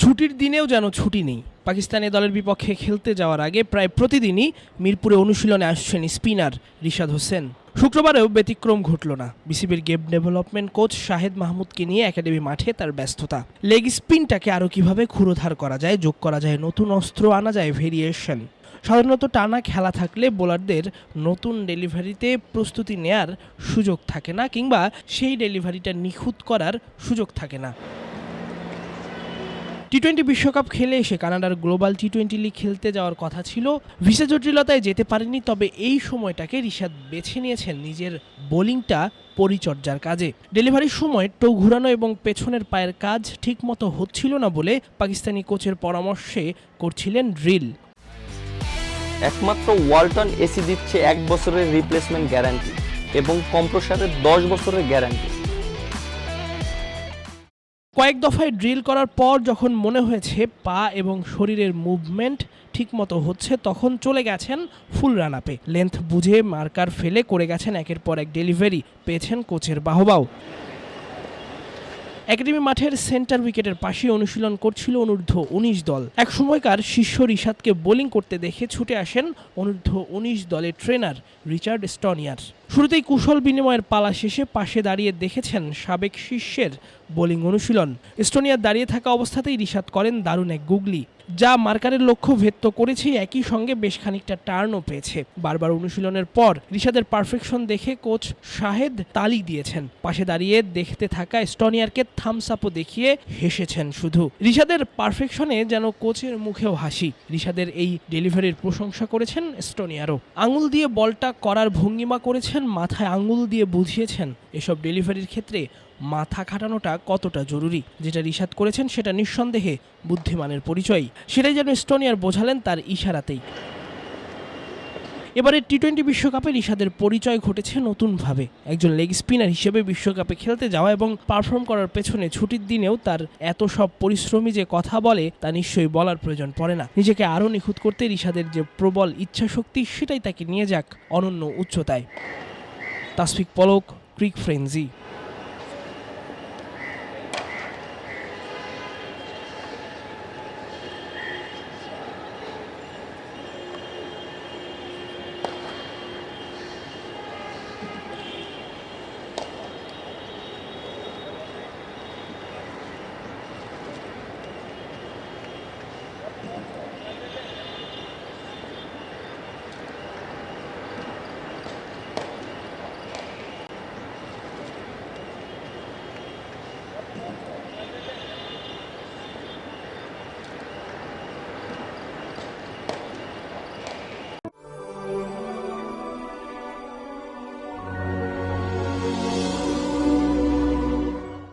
ছুটির দিনেও যেন ছুটি নেই। পাকিস্তানি দলের বিপক্ষে খেলতে যাওয়ার আগে প্রায় প্রতিদিনই মিরপুরে অনুশীলনে আসছেন স্পিনার রিশাদ হোসেন। শুক্রবারেও ব্যতিক্রম ঘটল না। বিসিবির গেম ডেভেলপমেন্ট কোচ শাহেদ মাহমুদকে নিয়ে একাডেমি মাঠে তার ব্যস্ততা। লেগ স্পিনটাকে আরও কীভাবে ক্ষুরোধার করা যায়, যোগ করা যায়, নতুন অস্ত্র আনা যায়, ভেরিয়েশন। সাধারণত টানা খেলা থাকলে বোলারদের নতুন ডেলিভারিতে প্রস্তুতি নেয়ার সুযোগ থাকে না, কিংবা সেই ডেলিভারিটা নিখুঁত করার সুযোগ থাকে না। টি টোয়েন্টি বিশ্বকাপ খেলে এসে কানাডার গ্লোবাল টি টোয়েন্টি লিগ খেলতে যাওয়ার কথা ছিল। ভিসা জটিলতায় যেতে পারেনি, তবে এই সময়টাকে রিশাদ বেছে নিয়েছেন নিজের বোলিংটা পরিচর্যার কাজে। ডেলিভারির সময় টো ঘুরানো এবং পেছনের পায়ের কাজ ঠিকমতো হচ্ছিল না বলে পাকিস্তানি কোচের পরামর্শে করছিলেন ড্রিল। একমাত্র ওয়ালটন এসি দিচ্ছে এক বছরের রিপ্লেসমেন্ট গ্যারান্টি এবং কম্প্রসারের দশ বছরের গ্যারান্টি কয়েক দফায় ড্রিল করার পর যখন মনে হয়েছে পা এবং শরীরের মুভমেন্ট ঠিকমতো হচ্ছে, তখন চলে গেছেন ফুল রান আপে লেন্থ বুঝে মার্কার ফেলে করে গেছেন একের পর এক ডেলিভারি পেয়েছেন কোচের বাহবাও। একাডেমি মাঠের সেন্টার উইকেটের পাশে অনুশীলন করছিল অনূর্ধ্ব উনিশ দল। এক সময়কার শীর্ষ রিশাদকে বোলিং করতে দেখে ছুটে আসেন অনূর্ধ্ব উনিশ দলের ট্রেনার রিচার্ড স্টনিয়ার। শুরুতেই কুশল বিনিময়ের পালা শেষে পাশে দাঁড়িয়ে দেখেছেন সাবেক শিষ্যের বোলিং অনুশীলন। স্টোনিয়ার দাঁড়িয়ে থাকা অবস্থাতেই রিশাদ করেন দারুণ এক গুগলি, যা মার্কারের লক্ষ্য ভেদ্য করেছে একই সঙ্গে বেশ খানিকটা টার্নও পেয়েছে। বারবার অনুশীলনের পর রিশাদের পারফেকশন দেখে কোচ শাহেদ তালি দিয়েছেন। পাশে দাঁড়িয়ে দেখতে থাকা স্টোনিয়ারকে থামস আপও দেখিয়ে হেসেছেন শুধু। রিশাদের পারফেকশনে যেন কোচের মুখেও হাসি। রিশাদের এই ডেলিভারির প্রশংসা করেছেন স্টোনিয়ারও আঙুল দিয়ে বলটা করার ভঙ্গিমা করেছেন মাথায় আঙুল দিয়ে বুঝিয়েছেন এসব ডেলিভারির ক্ষেত্রে মাথা খাটানোটা কতটা জরুরি? যেটা রিশাদ করেছেন সেটা নিঃসন্দেহে বুদ্ধিমানের পরিচয়। সেটাই যেন স্টোনিয়ার বোঝালেন তার ইশারাতেই। এবারে টি টোয়েন্টি বিশ্বকাপে রিশাদের পরিচয় ঘটেছে নতুনভাবে। একজন লেগ স্পিনার হিসেবে বিশ্বকাপে খেলতে যাওয়া এবং পারফর্ম করার পেছনে ছুটির দিনেও তার এত সব পরিশ্রমী যে কথা বলে, তা নিশ্চয়ই বলার প্রয়োজন পড়ে না। নিজেকে আরও নিখুঁত করতে রিশাদের যে প্রবল ইচ্ছাশক্তি, সেটাই তাকে নিয়ে যাক অনন্য উচ্চতায়। তাসফিক পলক ক্রিক ফ্রেন্সি